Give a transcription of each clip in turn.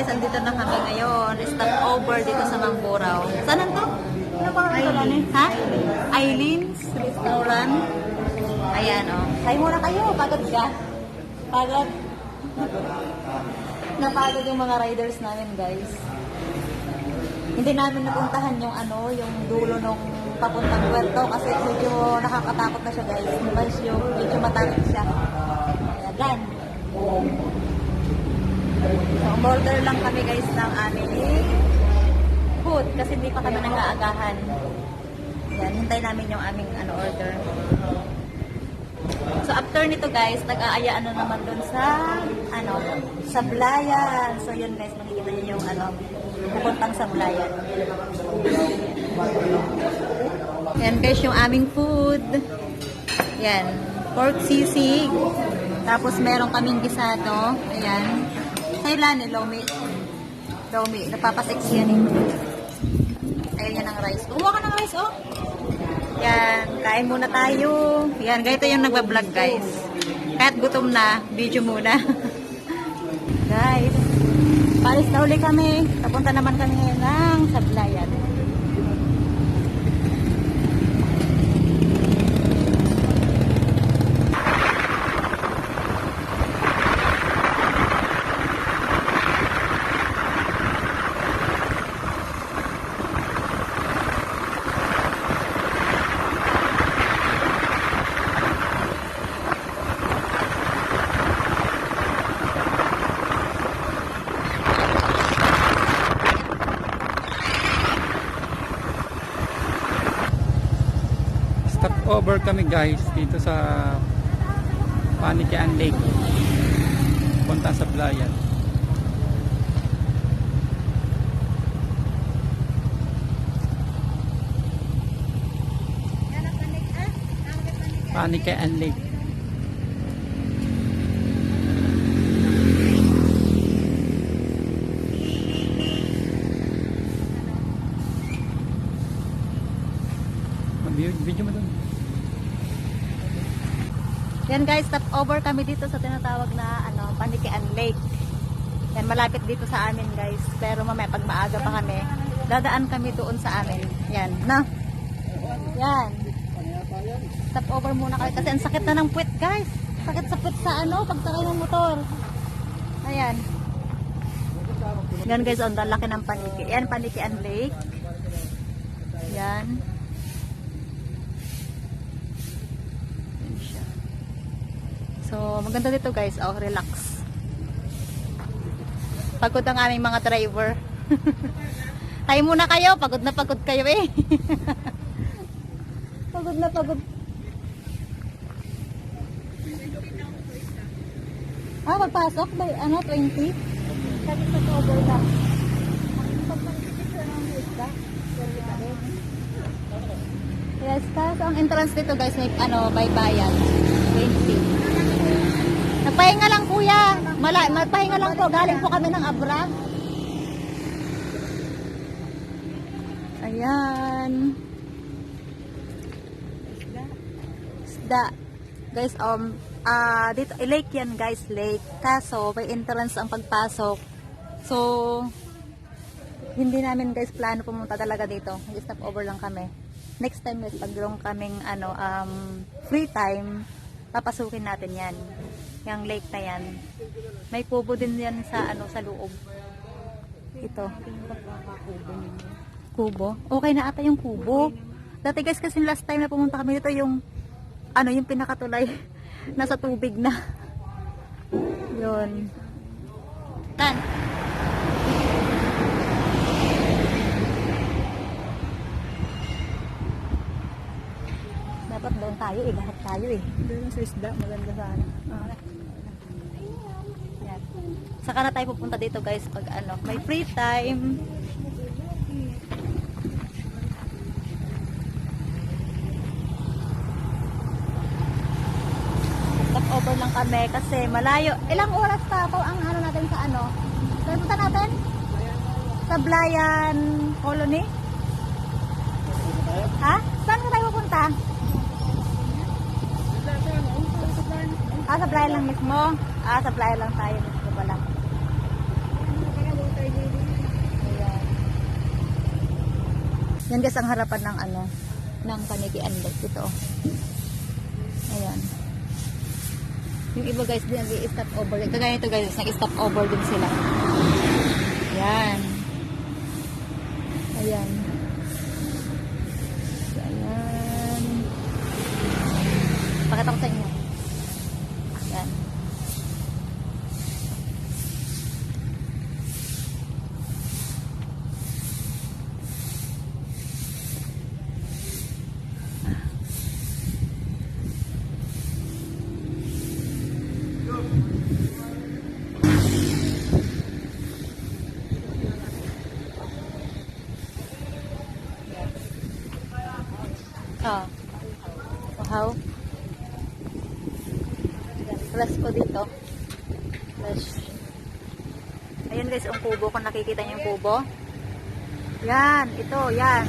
guys, andito na kami ngayon. Stop over dito sa Mamburao. Saan to? Ano ba Aileen. Ha? Eileen's Restaurant. Ayan o. Oh. Kayo muna kayo. Pagod ka. Pagod. Napagod yung mga riders namin guys. Hindi namin napuntahan yung ano, yung dulo nung papuntang Puerto kasi medyo nakakatakot na siya guys. Mas yung medyo matakot siya. Ayan. So, umorder lang kami guys ng aming food kasi hindi pa kami nag-aagahan. Yan, hintay namin yung aming ano order. So after nito guys, nag-aayaan na naman dun sa ano, sa Blayan. So yun guys, makikita niyo yung ano, pupuntang sa Blayan. Yan guys, yung aming food. Yan, pork sisig. Tapos meron kaming gisado. Ayan. Kailan eh, lomi. Lomi, napapasexy yan eh. Ayan yan ang rice. Kumuha ka ng rice, oh. Yan, kain muna tayo. Yan, ganito yung nagbablog, guys. Kahit gutom na, video muna. guys, palis na uli kami. Papunta naman kami ng Sablayan. Over kami guys dito sa Panikian Lake. Punta sa Blayan. Panikian Lake. Video, mo dun. Yan guys, stop over kami dito sa tinatawag na ano, Panikian Lake. Yan, malapit dito sa amin guys. Pero mamaya pag maaga pa kami, dadaan kami doon sa amin. Yan, na. Yan. Stop over muna kami kasi ang sakit na ng puwet guys. Sakit sa puwet sa ano, pagsakay ng motor. Ayan. Yan guys, ang laki ng paniki. Yan, Panikian Lake. Yan. Yan So, maganda dito guys. Oh, relax. Pagod ang aming mga driver. Tayo muna kayo. Pagod na pagod kayo eh. pagod na pagod. Ah, magpasok? By, ano, 20? Sabi sa cover lang. Yes, kaso ang entrance dito guys, may ano, baybayan. 20. Nagpahinga lang kuya. Mala, magpahinga lang po. Galing po kami ng Abra. Ayan. Isda. Guys, um, ah dito, eh, lake yan guys, lake. Kaso, may entrance ang pagpasok. So, hindi namin guys plano pumunta talaga dito. Nag-stop over lang kami. Next time guys, pag kaming ano, um, free time, papasukin natin yan. Yung lake na yan. May kubo din yan sa ano sa loob. Ito. Kubo. Okay na ata yung kubo. Dati guys kasi last time na pumunta kami dito yung ano yung pinakatulay nasa tubig na. Yun. Tan. Dapat doon tayo eh, lahat tayo eh. Doon sa isda, maganda sana. Yan. Saka na tayo pupunta dito guys pag ano, may free time. Over lang kami kasi malayo. Ilang oras pa po ang ano natin sa ano? Saan natin? Sa Blayan Colony? Ha? Saan ka tayo pupunta? Ah, sa Blayan lang mismo? Ah, sa Blayan lang tayo mismo pala. Yan guys ang harapan ng ano, ng panigian guys ito. Ayan. Yung iba guys din nag-stop over. Ito ganito guys, nag-stop over din sila. Ayan. Plus. Ayun guys, yung kubo. Kung nakikita niyo yung kubo. Yan. Ito. Yan.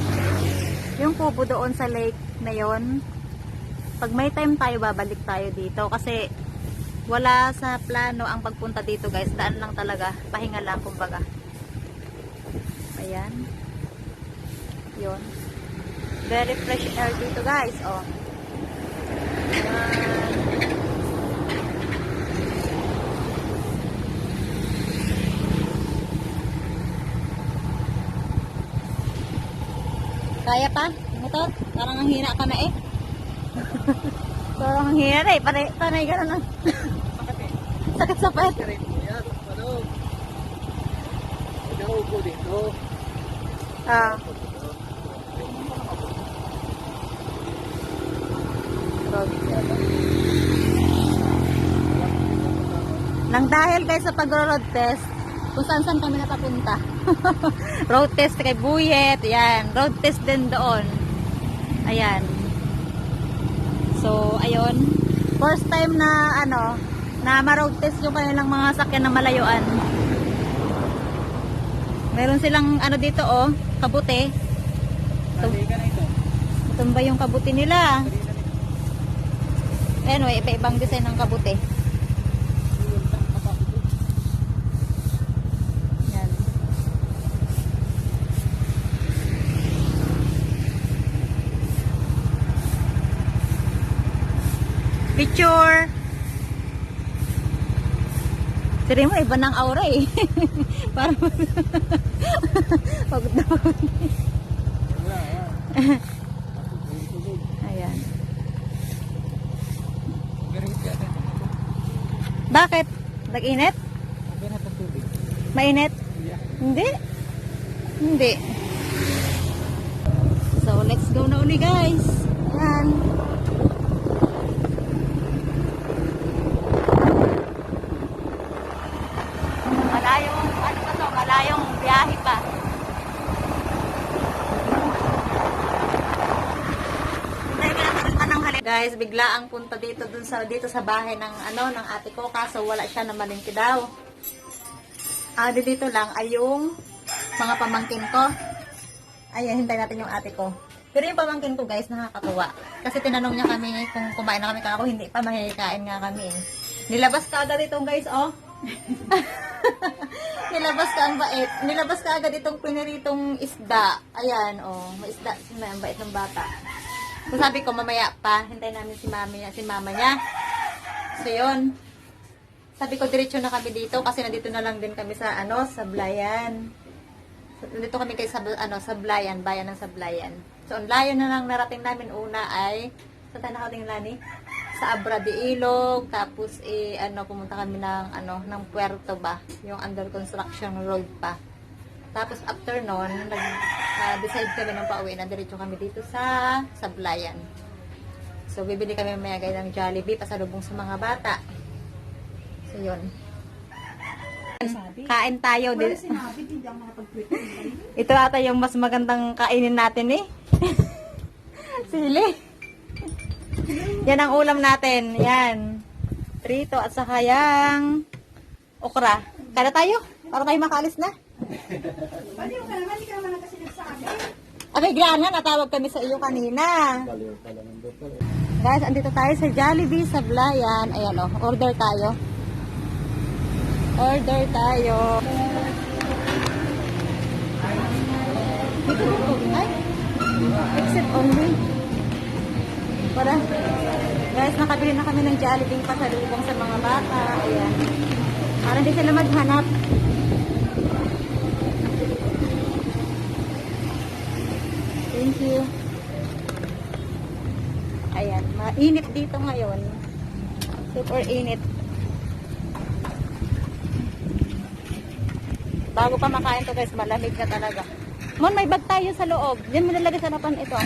Yung kubo doon sa lake na yon. Pag may time tayo, babalik tayo dito. Kasi wala sa plano ang pagpunta dito guys. Daan lang talaga. Pahinga lang kumbaga. Ayan. Yun. Very fresh air dito guys. Oh. Ayan. Kaya pa? Motor? Parang ang hina ka na eh. Parang ang hina na eh. Panay, panay ka na lang. Sakit sa pet. Yan, ano? Pinaupo dito. Ah. Nang dahil guys sa pag-road test, kung saan saan kami napapunta. road test kay Buyet, yan. Road test din doon. Ayan. So, ayun. First time na, ano, na ma-road test yung kanilang mga sakyan na malayuan. Meron silang, ano dito, oh, kabuti. Dali ka na ito. Tumba yung kabuti nila. Anyway, iba-ibang design ng kabuti. Yan. Picture! Siri mo, iba ng aura eh. Parang pagod na pagod. Ayan. Bakit? Nag-init? Mainit? Hindi. Hindi. So, let's go na uli guys. Ayan. Malayong, ano ba to? Malayong biyahe pa. Hintay ka natin anong halin. Guys, bigla ang punta dito dun sa dito sa bahay ng ano ng ate ko kaso wala siya na malingki daw. Ah, di dito lang ay yung mga pamangkin ko. Ayan, hintay natin yung ate ko. Pero yung pamangkin ko guys, nakakatuwa. Kasi tinanong niya kami kung kumain na kami kako, hindi pa mahihikain nga kami. Nilabas ka agad itong guys, oh. Nilabas ka ang bait. Nilabas ka agad itong piniritong isda. Ayan, oh. May isda. May ang bait ng bata. So sabi ko, mamaya pa. Hintay namin si mami si mama niya. So yun. Sabi ko, diretso na kami dito kasi nandito na lang din kami sa, ano, sa Blayan. So, nandito kami kay sa, ano, sa Blayan, bayan ng Sablayan. So, ang layo na lang narating namin una ay, sa tayo nakating lani? Sa Abra de Ilog, tapos, eh, ano, pumunta kami ng, ano, ng Puerto ba? Yung under construction road pa. Tapos, after nun, nag-decide kami ng pauwi na diretso kami dito sa Sablayan. So, bibili kami mamaya guys ng Jollibee, pasalubong sa mga bata. So, yun. Kain tayo. Di- Ito ata yung mas magandang kainin natin eh. Sili. Yan ang ulam natin. Yan. Trito at saka yung okra. Kada tayo. Para tayo makaalis na. Abay, Grana, natawag kami sa iyo kanina. Guys, andito tayo sa Jollibee sa Blayan. Ayan o, order tayo. Order tayo. Ay, Exit only. Para. Guys, nakabili na kami ng Jollibee pasalubong sa mga bata. Ayan. Para hindi sila maghanap. Thank you. Ayan, mainit dito ngayon. Super init. Bago pa makain to guys, malamig na talaga. Mon, may bag tayo sa loob. Diyan mo nalagay sa harapan ito.